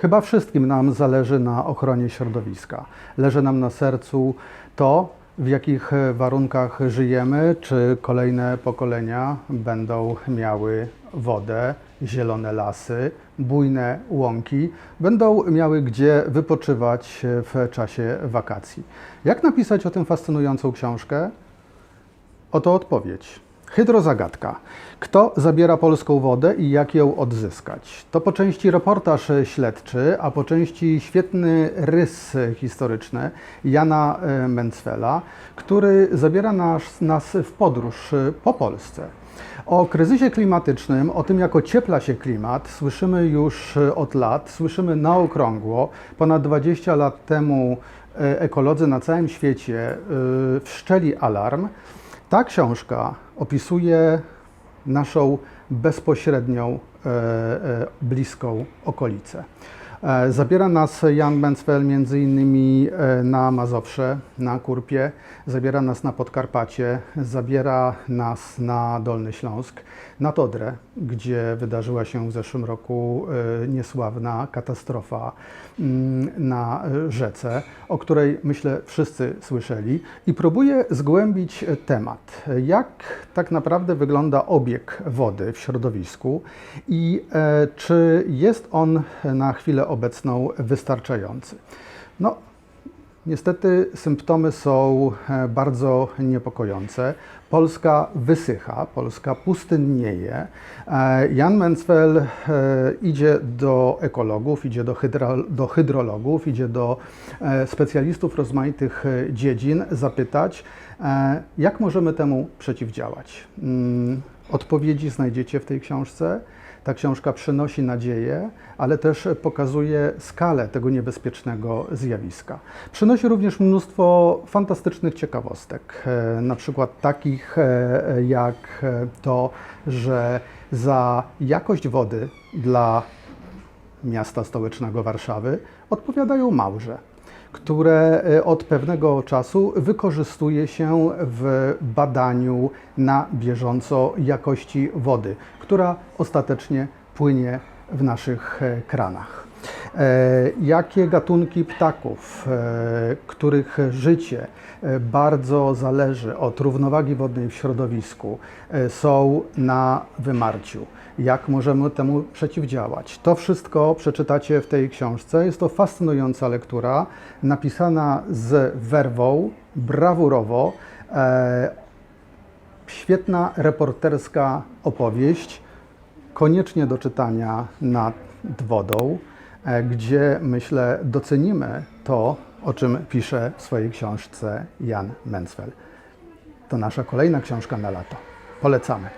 Chyba wszystkim nam zależy na ochronie środowiska. Leży nam na sercu to, w jakich warunkach żyjemy, czy kolejne pokolenia będą miały wodę, zielone lasy, bujne łąki, będą miały gdzie wypoczywać w czasie wakacji. Jak napisać o tym fascynującą książkę? Oto odpowiedź. Hydrozagadka. Kto zabiera polską wodę i jak ją odzyskać? To po części reportaż śledczy, a po części świetny rys historyczny Jana e, Mencfela, który zabiera nas, nas w podróż e, po Polsce. O kryzysie klimatycznym, o tym jak ociepla się klimat, słyszymy już e, od lat, słyszymy na okrągło. Ponad 20 lat temu ekolodzy na całym świecie wszczeli alarm. Ta książka opisuje naszą bezpośrednią, e, e, bliską okolicę. E, Zabiera nas Jan Mencfel między innymi e, na Mazowsze, na Kurpie, zabiera nas na Podkarpacie, zabiera nas na Dolny Śląsk, na Todrę, gdzie wydarzyła się w zeszłym roku e, niesławna katastrofa mm, na rzece, o której myślę wszyscy słyszeli i próbuje zgłębić temat, jak tak naprawdę wygląda obieg wody w środowisku i czy jest on na chwilę obecną wystarczający. No, Niestety symptomy są e, bardzo niepokojące. Polska wysycha, Polska pustynnieje. E, Jan Mencfel e, idzie do ekologów, idzie do, hydro, do hydrologów, idzie do specjalistów rozmaitych dziedzin zapytać, jak możemy temu przeciwdziałać. Odpowiedzi znajdziecie w tej książce. Ta książka przynosi nadzieję, ale też pokazuje skalę tego niebezpiecznego zjawiska. Przynosi również mnóstwo fantastycznych ciekawostek, e, na przykład takich e, jak to, że za jakość wody dla miasta stołecznego Warszawy odpowiadają małże, które e, od pewnego czasu wykorzystuje się w badaniu na bieżąco jakości wody, która ostatecznie płynie w naszych e, kranach. E, Jakie gatunki ptaków, e, których życie e, bardzo zależy od równowagi wodnej w środowisku, są na wymarciu? Jak możemy temu przeciwdziałać? To wszystko przeczytacie w tej książce. Jest to fascynująca lektura, napisana z werwą, brawurowo. Świetna reporterska opowieść, koniecznie do czytania nad wodą, gdzie myślę docenimy to, o czym pisze w swojej książce Jan Mencfel. To nasza kolejna książka na lato. Polecamy.